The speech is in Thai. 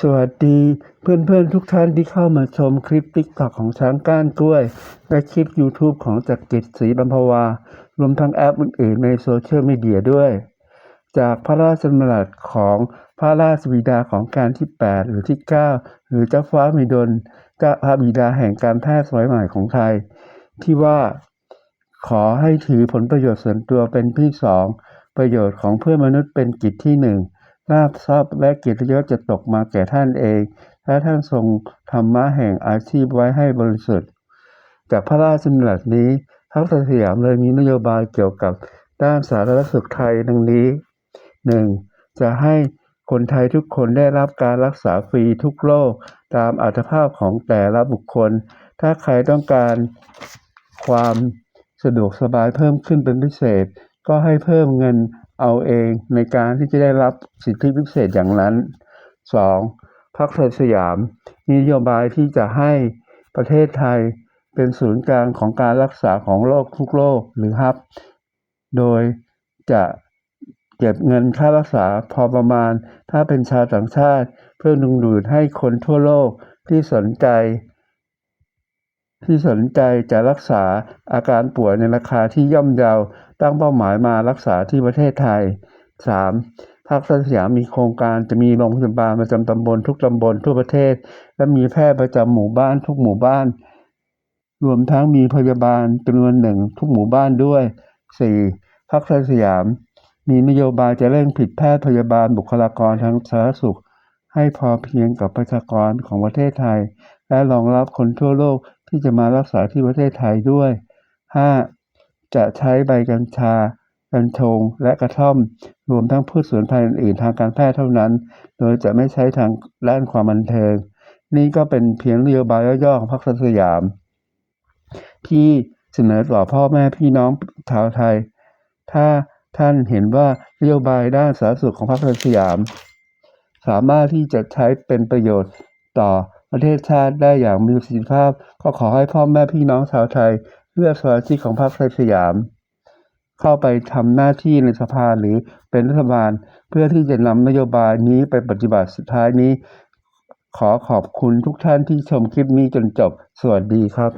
สวัสดีเพื่อนๆทุกท่านที่เข้ามาชมคลิปติ๊กต็อกของช้างก้านกล้วย และคลิป YouTube ของจักริดศรีบรรพวา รวมทั้งแอปอื่นๆในโซเชียลมีเดียด้วย จากพระราชดำรัสของพระราชบิดาของการที่ 8 หรือที่ 9 หรือเจ้าฟ้ามิดลเจ้าพระบิดาแห่งการแพทย์สมัยใหม่ของไทย ที่ว่าขอให้ถือผลประโยชน์ส่วนตัวเป็นที่สองประโยชน์ของเพื่อนมนุษย์เป็นกิจที่หนึ่ง ลาภทรัพย์และเกียรติยศจะตกมาแก่ท่านเอง และท่านทรงธรรมะแห่งอาชีพไว้ให้บริสุทธิ์จากพระราชดำรัสนี้พรรคสยามเลยมีนโยบายเกี่ยวกับด้านสาธารณสุขไทยดังนี้ 1. จะให้คนไทยทุกคนได้รับการรักษาฟรีทุกโรคตามอัตภาพของแต่ละบุคคล ถ้าใครต้องการความสะดวกสบายเพิ่มขึ้นเป็นพิเศษ ก็ให้เพิ่มเงินเอาเองในการที่จะได้รับสิทธิพิเศษอย่างนั้น 2. พรรคไทยสยามมีนโยบายที่จะให้ประเทศไทยเป็นศูนย์กลางของการรักษาของโรคทุกโรคหรือฮับ โดยจะเก็บเงินค่ารักษาพอประมาณ ถ้าเป็นชาวต่างชาติ เพื่อดึงดูดให้คนทั่วโลกที่สนใจ ที่สนใจจะรักษาอาการป่วยในราคาที่ย่อมเยาตั้งเป้าหมายมารักษาที่ประเทศไทย 3. ภาคสยามมีโครงการจะมีโรงพยาบาลประจำตำบลทุกตำบลทั่วประเทศ และมีแพทย์ประจำหมู่บ้านทุกหมู่บ้าน รวมทั้งมีพยาบาลจำนวนหนึ่งทุกหมู่บ้านด้วย 4. พรรคไทยสยาม มีนโยบายจะเร่งผลิตแพทย์พยาบาลบุคลากรทางสาธารณสุข ให้พอเพียงกับประชากรของประเทศไทย และรองรับคนทั่วโลกที่จะมารักษาที่ประเทศไทยด้วย 5. จะใช้ใบกัญชา กัญชง และกระท่อม รวมทั้งพืชสมุนไพรอื่นทางการแพทย์เท่านั้น โดยจะไม่ใช้ทางด้านความบันเทิง นี่ก็เป็นเพียงนโยบายย่อๆของพรรคสยาม ที่เสนอต่อพ่อแม่พี่น้องชาวไทย ถ้าท่านเห็นว่านโยบายด้านสาธารณสุขของพรรคสยาม สามารถที่จะใช้เป็นประโยชน์ต่อประเทศชาติได้อย่างมีประสิทธิภาพ ก็ขอให้พ่อแม่พี่น้องชาวไทย เลือกสมาชิกของพรรคสยาม เข้าไปทำหน้าที่ในสภาหรือเป็นรัฐบาล เพื่อที่จะนำนโยบายนี้ไปปฏิบัติสุดท้ายนี้ ขอขอบคุณทุกท่านที่ชมคลิปนี้จนจบ สวัสดีครับ